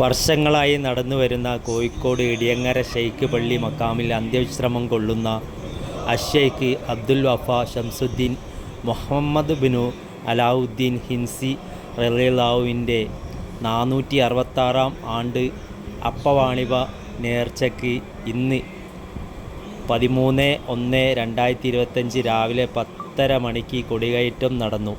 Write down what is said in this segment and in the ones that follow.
വർഷങ്ങളായി നടന്നു വരുന്ന കോഴിക്കോട് ഇടിയങ്ങര ഷെയ്ഖ് പള്ളി മക്കാമിൽ അന്ത്യവിശ്രമം കൊള്ളുന്ന അഷെയ്ഖ് അബ്ദുൽ വഫ ഷംസുദ്ദീൻ മുഹമ്മദ് ബിനു അലാവുദ്ദീൻ ഹിൻസി റലിലാവുവിന്റെ നാനൂറ്റി അറുപത്താറാം ആണ്ട് അപ്പവാണിഭ നേർച്ചയ്ക്ക് ഇന്ന് പതിമൂന്ന് ഒന്ന് രണ്ടായിരത്തി ഇരുപത്തഞ്ച് രാവിലെ പത്തര മണിക്ക് കൊടികയറ്റം നടന്നു.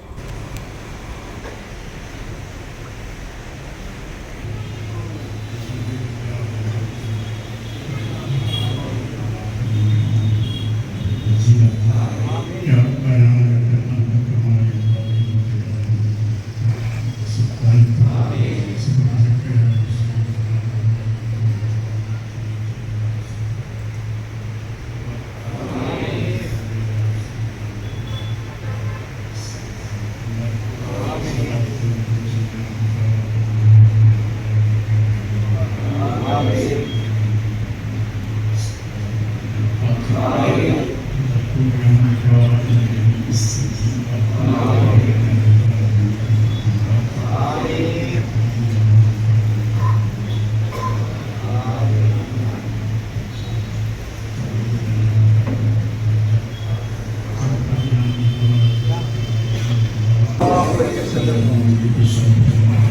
cada uno.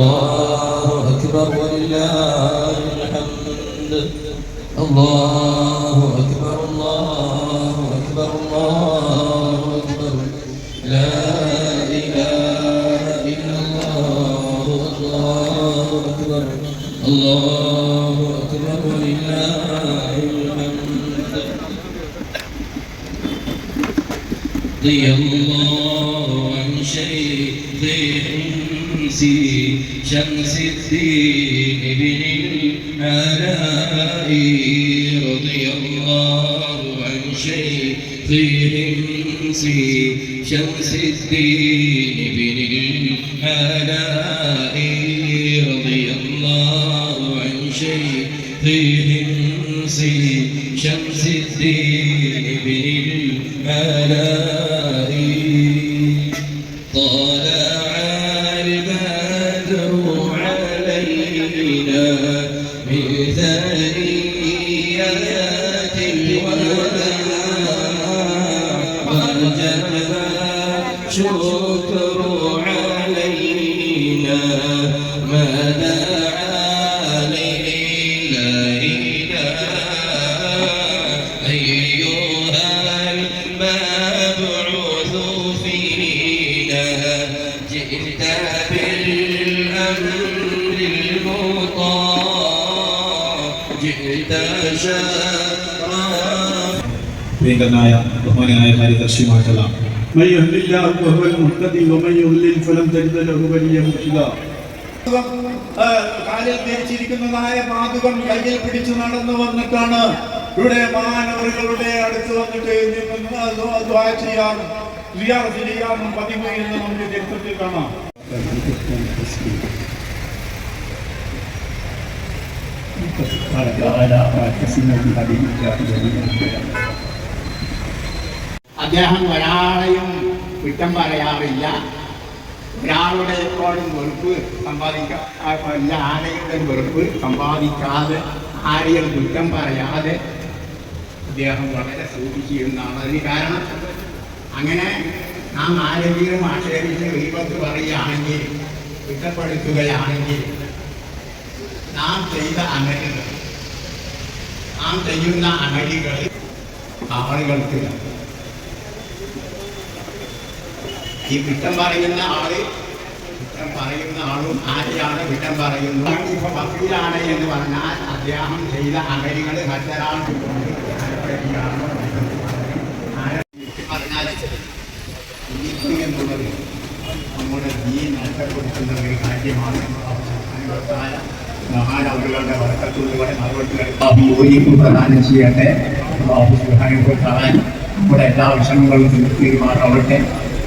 الله أكبر ولله الحمد. الله أكبر الله أكبر الله أكبر. لا إله إلا الله الله أكبر. الله أكبر ولله الحمد. رضي الله عن شيخ حمسي شمس الدين بن العلاء رضي الله عن شيخ حمسي شمس الدين بن العلاء رضي الله عن شيخ പ്രിയങ്കരനായ ബഹുമാനായ കാര്യദർശിയുമായിട്ടുള്ള من يهد الله فهو المهتدي ومن يضلل فلن تجد له وليا مرشدا കാലിൽ ധരിച്ചിരിക്കുന്നതായ പാതുകം കയ്യിൽ പിടിച്ചു നടന്നു വന്നിട്ടാണ് ഇവിടെ മാനവറുകളുടെ അടുത്ത് വന്നിട്ട് നിന്ന് ദ്വാ ചെയ്യാൻ റിയാസ് ചെയ്യാനും പതിവ് എന്ന് നമ്മുടെ ചരിത്രത്തിൽ കാണാം അദ്ദേഹം ഒരാളെയും കുറ്റം പറയാറില്ല. ഒരാളുടെ എപ്പോഴും വെറുപ്പ് സമ്പാദിക്കാ എല്ലാ ആരെയുടെ വെറുപ്പ് സമ്പാദിക്കാതെ ആരെയും കുറ്റം പറയാതെ അദ്ദേഹം വളരെ സൂക്ഷിച്ചിരുന്നതാണ്. അതിന് കാരണം അങ്ങനെ നാം ആരെങ്കിലും ആക്ഷേപിച്ച് വിപത്ത് പറയുകയാണെങ്കിൽ കുറ്റപ്പെടുത്തുകയാണെങ്കിൽ നാം ചെയ്ത അനലുകൾ നാം ചെയ്യുന്ന അനടികൾ ആളുകൾക്ക് ഈ കുറ്റം പറയുന്ന ആൾ കുറ്റം പറയുന്ന ആളും ആരെയാണ് കുറ്റം പറയുന്നത്? ഇപ്പൊ വക്കീലാണ് എന്ന് പറഞ്ഞാൽ അദ്ദേഹം ചെയ്ത അമരികൾ മറ്റൊരാൾക്ക് പറഞ്ഞാൽ എന്നുള്ളത് നമ്മുടെ ജീ നഷ്ടപ്പെടുത്തുന്ന ഒരു കാര്യമാണ് മഹാനവരുടെ വർക്കത്തുള്ളിലൂടെ മറുപടി യോജിപ്പ് പ്രദാനം ചെയ്യട്ടെ ബാബു സുഹാനുഭവത്താൻ നമ്മുടെ എല്ലാ വിഷമങ്ങളും തീരുമാനമാവട്ടെ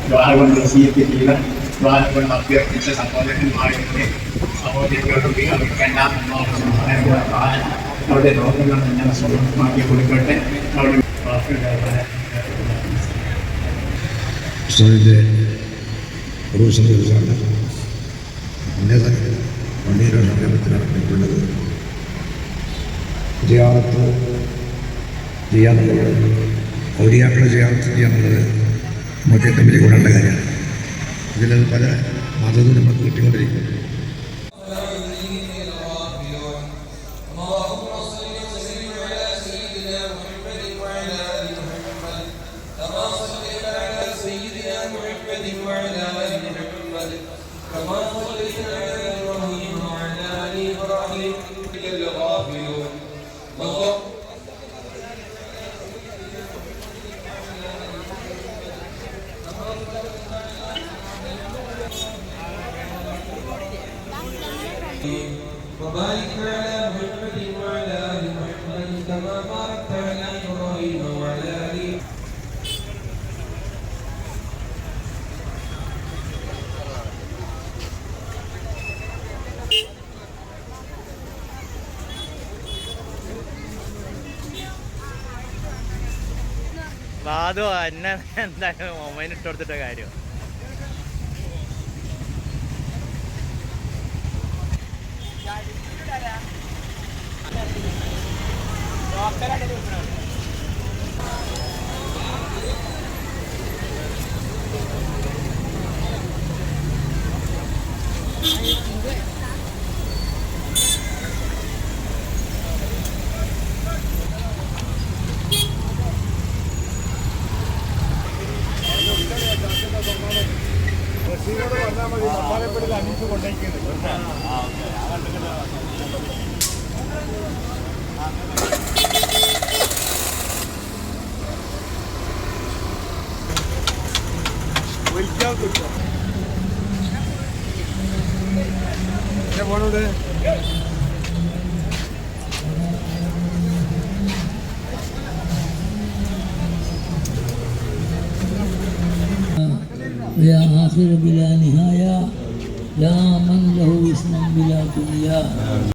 ദ്വാരകൊണ്ട് വസീയത്ത് ചെയ്ത ദ്വാരകൊണ്ട് അഭ്യർത്ഥിച്ച സഹോദരന്മാരുടെ സഹോദരികളുടെ അവർക്കെല്ലാം അല്ലാഹു സുബ്ഹാനഹു വ തആല അവരുടെ രോഗങ്ങൾ എല്ലാം സ്വന്തമാക്കി കൊടുക്കട്ടെ അവരുടെ വാക്കുകളുടെ ഉസ്താദിൻ്റെ പ്രൊഫഷണൽ കുറിച്ചാണ് പള്ളിയുടെ സമീപത്തിൽ നടന്നിട്ടുള്ളത് ജിയാറത്ത് ചെയ്യാന്നുള്ളത് ഔലിയാക്കളെ ജിയാറത്ത് ചെയ്യാന്നുള്ളത് നമുക്ക് ഏറ്റവും വലിയ ഗുണമുള്ള കാര്യമാണ്. ഇതിലത് പല മതവും നമുക്ക് കിട്ടിക്കൊണ്ടിരിക്കും وبارك على محمد وعلى ال محمد كما باركت على ابراهيم وعلى ال ബാധു എന്നെ എന്തായാലും മൊബൈൽ ഇട്ട് കൊടുത്തിട്ട കാര്യം يا آخر بلا نهاية يا من له اسم بلا دنيا.